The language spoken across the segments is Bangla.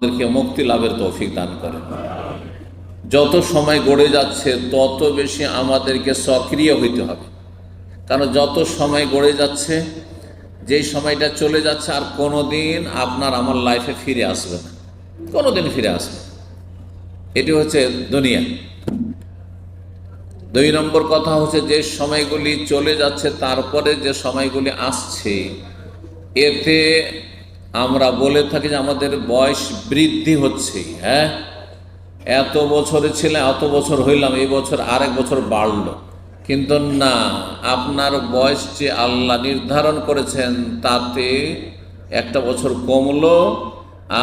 আমাদেরকে মুক্তি লাভের তৌফিক দান করেন। যত সময় গড়ে যাচ্ছে, তত বেশি আমাদেরকে সক্রিয় হইতে হবে। কারণ যত সময় গড়ে যাচ্ছে, যেই সময়টা চলে যাচ্ছে, আর কোনো দিন আপনার আমার লাইফে ফিরে আসবে না। কোনো দিন ফিরে আসবে এটি হচ্ছে দুনিয়া। দুই নম্বর কথা হচ্ছে, যে সময়গুলি চলে যাচ্ছে, তারপরে যে সময়গুলি আসছে, এতে আমরা বলে থাকি যে আমাদের বয়স বৃদ্ধি হচ্ছে হ্যাঁ? এত বছরে ছিল, এত বছর হইলাম, এই বছর আরেক বছর বাড়লো। কিন্তু না, আপনার বয়স যে আল্লাহ নির্ধারণ করেছেন, তাতে একটা বছর কমলো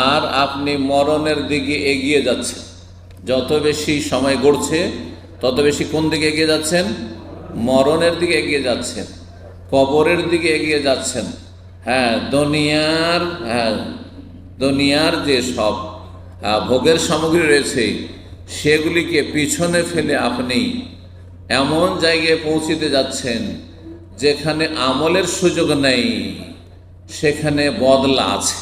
আর আপনি মরণের দিকে এগিয়ে যাচ্ছেন। যত বেশি সময় গড়ছে, তত বেশি কোন দিকে এগিয়ে যাচ্ছেন? মরণের দিকে এগিয়ে যাচ্ছেন, কবরের দিকে এগিয়ে যাচ্ছেন। হ্যাঁ দুনিয়ার হ্যাঁ দুনিয়ার যে সব ভোগের সামগ্রী রয়েছে, সেগুলিকে পিছনে ফেলে আপনি এমন জায়গায় পৌঁছিতে যাচ্ছেন যেখানে আমলের সুযোগ নেই, সেখানে বদলা আছে।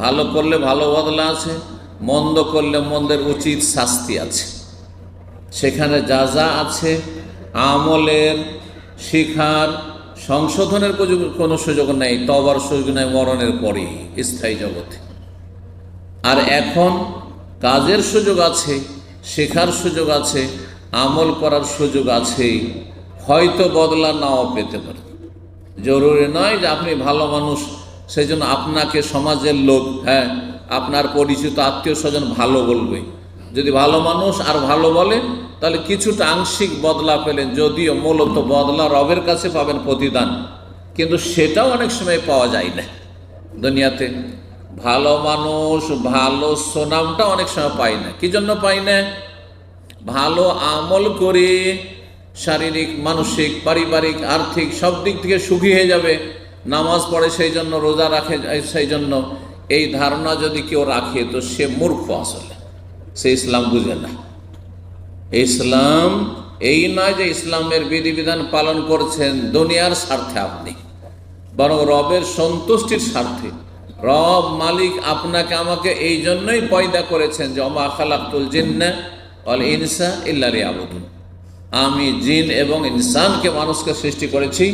ভালো করলে ভালো বদলা আছে, মন্দ করলে মন্দের উচিত শাস্তি আছে। সেখানে যা যা আছে, আমলের শিখার সংশোধনের কোনো- সুযোগ নেই, তবার সুযোগ নেই, মরণের পরেই স্থায়ী জগতে। আর এখন কাজের সুযোগ আছে, শেখার সুযোগ আছে, আমল করার সুযোগ আছে, হয়তো বদলা নাও পেতে পারে। জরুরি নয় যে আপনি ভালো মানুষ সেই জন্য আপনাকে সমাজের লোক হ্যাঁ আপনার পরিচিত আত্মীয় স্বজন ভালো বলবে। যদি ভালো মানুষ আর ভালো বলে তাহলে কিছুটা আংশিক বদলা পেলেন, যদিও মূলত বদলা রবের কাছে পাবেন প্রতিদান। কিন্তু সেটাও অনেক সময় পাওয়া যায় না। দুনিয়াতে ভালো মানুষ, ভালো সোনামটা অনেক সময় পাই না। কি জন্য পাই না? ভালো আমল করে শারীরিক, মানসিক, পারিবারিক, আর্থিক সব দিক থেকে সুখী হয়ে যাবে। নামাজ পড়ে সেই জন্য, রোজা রাখে সেই জন্য। এই ধারণা যদি কেউ রাখে, তো সে মূর্খ আসলে। সে ইসলাম বুঝে না। ইসলাম, এই নয় যে ইসলামের বিধিবিধান পালন করছেন দুনিয়ার স্বার্থে আপনি, বরং রবের সন্তুষ্টির স্বার্থে। রব মালিক আপনাকে আমাকে এই জন্যই পয়দা করেছেন যে অমা খালাকুল জিন্না অল ইনসা ইল্লারি আবুদুন আমি জিন এবং ইনসানকে মানুষকে সৃষ্টি করেছি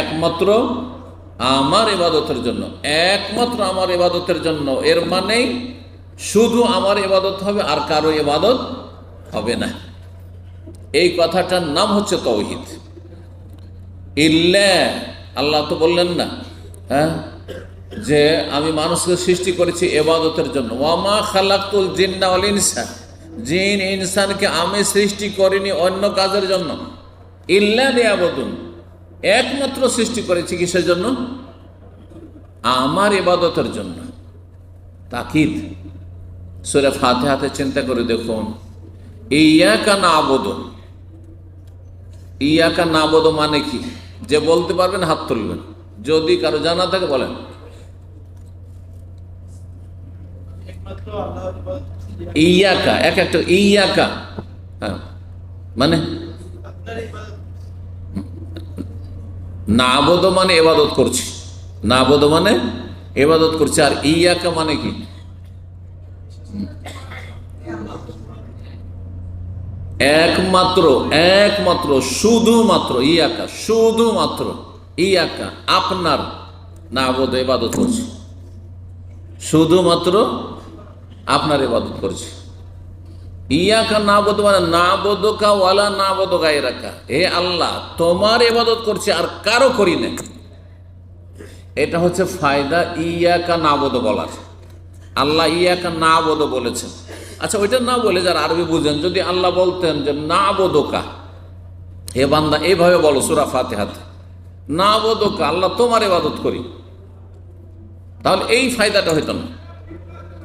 একমাত্র আমার ইবাদতের জন্য, একমাত্র আমার ইবাদতের জন্য। এর মানেই শুধু আমার ইবাদত হবে আর কারও ইবাদত হবে না। এই কথাটার নাম হচ্ছে তৌহিদ। ইল্লা, আল্লাহ তো বললেন না হ্যাঁ? যে আমি মানুষকে সৃষ্টি করেছি এবাদতের জন্য। ওয়ামা খালাকুল জিন্না অল ইনসান জিন, ইনসানকে আমি সৃষ্টি করিনি অন্য কাজের জন্য। ইল্লা নিয়াবতুন একমাত্র সৃষ্টি করেছি কিসের জন্য? আমার ইবাদতের জন্য। তাকিদ। সুরে ফাতে হাতে চিন্তা করে দেখুন। ইয়াকা না আবদন ইয়াকা না আবদ মানে কি? যে বলতে পারবেন হাত তুলবেন। যদি কারও জানা থাকে বলেন। ইয়াকা এক একটা ইয়াকা। হ্যাঁ মানে? না আবদ মানে এবাদত করছি। না আবদ মানে এবাদত করছি। আর ইয়াকা মানে কি? একমাত্র একমাত্র, শুধুমাত্র, ইয়াকা শুধুমাত্র, ইয়াকা, আপনার না আবদ এবাদত করছি। শুধুমাত্র আপনার ইবাদত করছি। ইয়াকা না বোধ মানে না বোধকা ওয়ালা না বোধকা এরাকা হে আল্লাহ, তোমার ইবাদত করছি আর কারও করি না এটা হচ্ছে ফায়দা ইয়াকা না বোধ বলার। আল্লাহ ইয়াকা না বোধ বলেছেন। আচ্ছা ওইটা না বলে যারা আরবি বুঝেন, যদি আল্লাহ বলতেন যে না বোধকা হে বান্দা এইভাবে বলো সুরা ফাতে হাতে না বোধকা আল্লাহ তোমার ইবাদত করি। তাহলে এই ফায়দাটা হইতো না।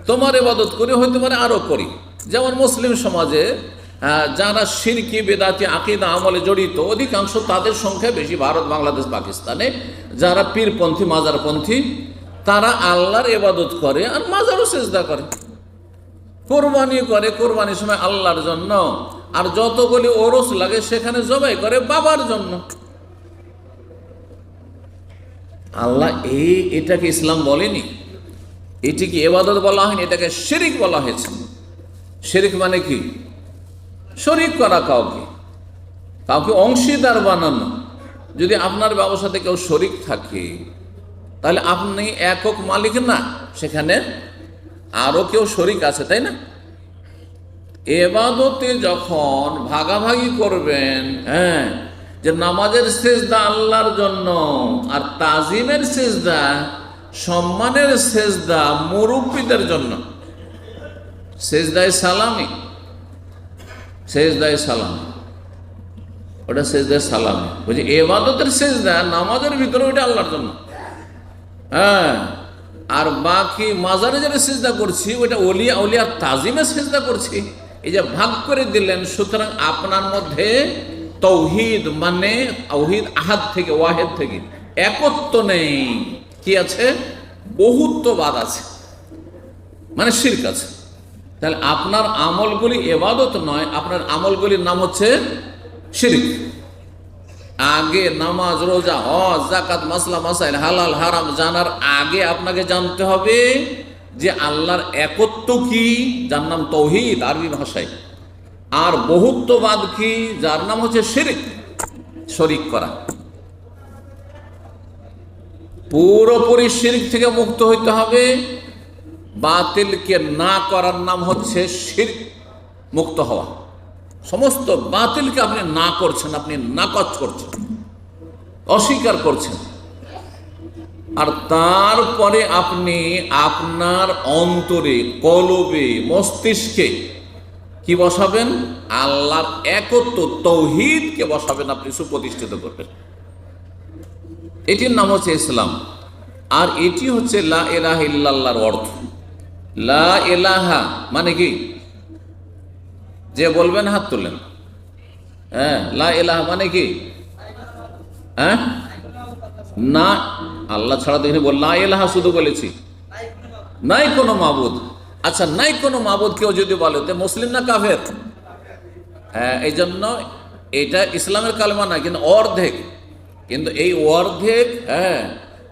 তোমার এবাদত করি, হইতে পারে আরও করি। যেমন মুসলিম সমাজে যারা সিরকি, বেদাতি, আকিদা, আমলে জড়িত, অধিকাংশ তাদের সংখ্যা বেশি ভারত, বাংলাদেশ, পাকিস্তানে। যারা পীরপন্থী, মাজারপন্থী, তারা আল্লাহর এবাদত করে আর মাজারও চেষ্টা করে। কোরবানি করে কোরবানির সময় আল্লাহর জন্য। আর যতগুলি ওরস লাগে সেখানে জবাই করে বাবার জন্য। আল্লাহ এই এটাকে ইসলাম বলেনি। এটিকে এবাদত বলা হয়নি, এটাকে শিরিক বলা হয়েছে। শেরিক মানে কি? শরিক করা কাউকে। কাউকে অংশীদার বানানো। যদি আপনার ব্যবসাতে কেউ শরিক থাকে, তাহলে আপনি একক মালিক না, সেখানে আরও কেউ শরিক আছে, তাই না? এবাদতে যখন ভাগাভাগি করবেন হ্যাঁ যে নামাজের সেজদা আল্লাহর জন্য আর তাজিমের সেজদা, সম্মানের সেজদা মুরব্বীদের জন্য। সেজদায় সালামি। সেজদায় সালামি। ওটা সেজদায় সালামি। বলছি, এবাদতের সেজদা, নামাজের ভিতরে ওটা আল্লাহর জন্য। হ্যাঁ আর বাকি মাজারে যারা সেজদা করছি, ওইটা অলিয়া অলিয়ার তাজিমে সেজদা করছি। এই যে ভাগ করে দিলেন, সুতরাং আপনার মধ্যে তৌহিদ মানে তৌহিদ আহাদ থেকে, ওয়াহেদ থেকে একত্ব নেই। কি আছে? বহুত্ববাদ আছে। মানে শির্ক আছে। তাহলে আপনার আমলগুলি এবাদত নয়, আপনার আমলগুলির নাম হচ্ছে শিরিক। আগে নামাজ, রোজা, হজ জাকাত মাসলা, মাসাইল, হালাল, হারাম জানার আগে আপনাকে জানতে হবে যে আল্লাহর একত্ব কি, যার নাম তৌহিদ, আরবি ভাষায়। আর বহুত্ববাদ কি, যার নাম হচ্ছে শিরিক, শরিক করা। পুরোপুরি শিরিক থেকে মুক্ত হইতে হবে, বাতিলকে না করার নাম হচ্ছে শিরিক, মুক্ত হওয়া। সমস্ত বাতিলকে আপনি না করছেন, আপনি নাকচ করছেন, অস্বীকার করছেন। আর তারপরে আপনি আপনার অন্তরে, কলবে, মস্তিষ্কে কি বসাবেন? আল্লাহর একত্ব তৌহিদকে বসাবেন, আপনি সুপ্রতিষ্ঠিত করবেন। এটির নাম হচ্ছে ইসলাম। আর এটি হচ্ছে লা এলাহ ইল্লাল্লাহর অর্থ। লা এলাহা মানে কি? যে বলবেন হাত তুলেন। হ্যাঁ লা মানে কি? হ্যাঁ? না, আল্লাহ ছাড়া দেখে বল, লা এলাহা শুধু বলেছি। নাই কোনো মাবুদ। আচ্ছা নাই কোনো মাবুদ কেউ যদি বলে, তো মুসলিম না কাফের? হ্যাঁ এই জন্য এটা ইসলামের কালমা না, কিন্তু অর্ধেক। কিন্তু এই অর্ধেক হ্যাঁ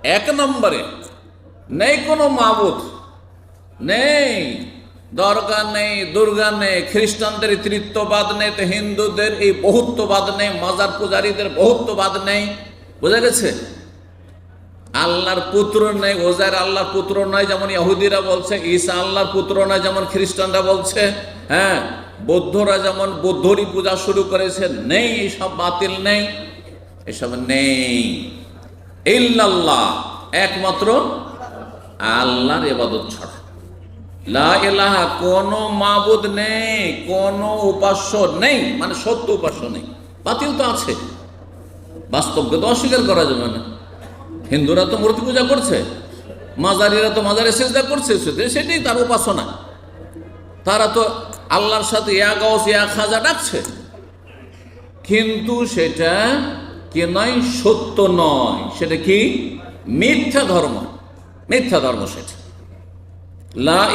এক নম্বরে। নেই কোনো মাবুদ। নেই। দরগা নেই, দুর্গা নেই, খ্রিস্টানদের তৃত্ববাদ নেই, তো হিন্দুদের এই বহুত্ববাদ নেই, মাজার পূজারীদের বহুত্ববাদ নেই। বোঝা গেছে? আল্লাহর পুত্র নেই ওজার আল্লাহর পুত্র নয় যেমন ইহুদিরা বলছে, ঈসা আল্লাহর পুত্র নয় যেমন খ্রিস্টানরা বলছে হ্যাঁ? বৌদ্ধরা যেমন বৌদ্ধরই পূজা শুরু করেছে, নেই এইসব বাতিল নেই। এসব নেই। ইল্লাল্লাহ, একমাত্র আল্লাহর এবাদত ছাড়া। লা এলাহা কোনো মাবুদ নেই, কোনো উপাস্য নেই মানে সত্য উপাস্য নেই। বাতিল তো আছে। বাস্তবকে তো অস্বীকার করা যাবে না। হিন্দুরা তো মূর্তি পূজা করছে, মাজারিরা তো মাজারে সেজদা করছে সেটাই তার উপাসনা। তারা তো আল্লাহর সাথে ইয়া গস ইয়া খাজা ডাকছে। কিন্তু সেটা কে নয়? সত্য নয়। সেটা কি? মিথ্যা ধর্ম। মিথ্যা ধর্ম সেটা। লা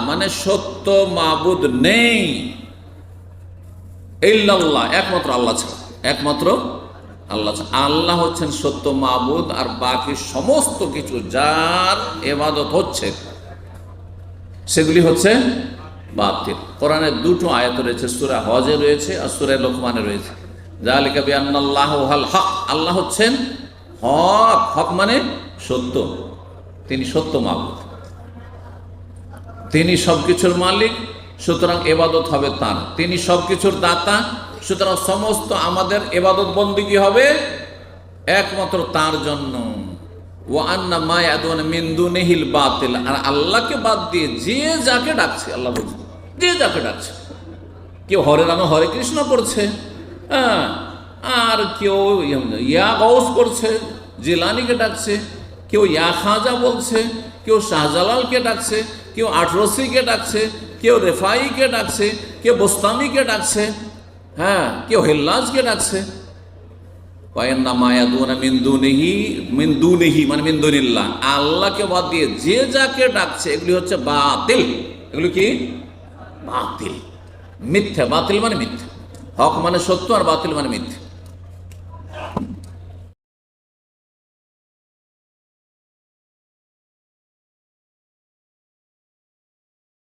মানে সত্য মাবুদ নেই। ইল্লাল্লাহ, একমাত্র আল্লাহ ছাড়া। একমাত্র আল্লাহ আল্লাহ হচ্ছেন সত্য মাবুদ, আর বাকি সমস্ত কিছু যার এবাদত হচ্ছে, সেগুলি হচ্ছে বাতিল। কোরআনের দুটো আয়াত রয়েছে, সুরা হজে রয়েছে আর সুরা লোকমানে রয়েছে। জালিকা বিআন্নাল্লাহ হাল হক, আল্লাহ হচ্ছেন হক। হক মানে সত্য। তিনি সত্য মাবুদ। তিনি সবকিছুর মালিক, সুতরাং এবাদত হবে তার। তিনি সবকিছুর দাতা, সুতরাং সমস্ত আমাদের এবাদত বন্দিগি হবে? একমাত্র তার জন্য। ও আন্না মায়াদুন মিন্দু নেহিল বাতিল। আর আল্লাহকে বাদ দিয়ে যে যাকে ডাকছে, আল্লাহ বলছে, যে যাকে ডাকছে। কেউ হরে রামে, হরে কৃষ্ণ করছে হ্যাঁ আর কেউ ইয়া গৌস করছে, জিলানিকে ডাকছে, কেউ ইয়া খাজা বলছে, কেউ শাহজালালকে ডাকছে কেউ আটরসিকে ডাকছে, কেউ রেফাইকে ডাকছে, কেউ বোস্তামিকে ডাকছে হ্যাঁ কেউ হেল্লাজকে ডাকছে। পায়েন্না মায়াদুনা মিন্দুনিহি মিন্দুনিহি মানে মিন্দুনিল্লাহ আল্লাহকে বাদ দিয়ে যে যাকে ডাকছে, এগুলি হচ্ছে বাতিল। এগুলি কি? বাতিল। মিথ্যা। বাতিল মানে মিথ্যা। হক মানে সত্য আর বাতিল মানে মিথ্যা।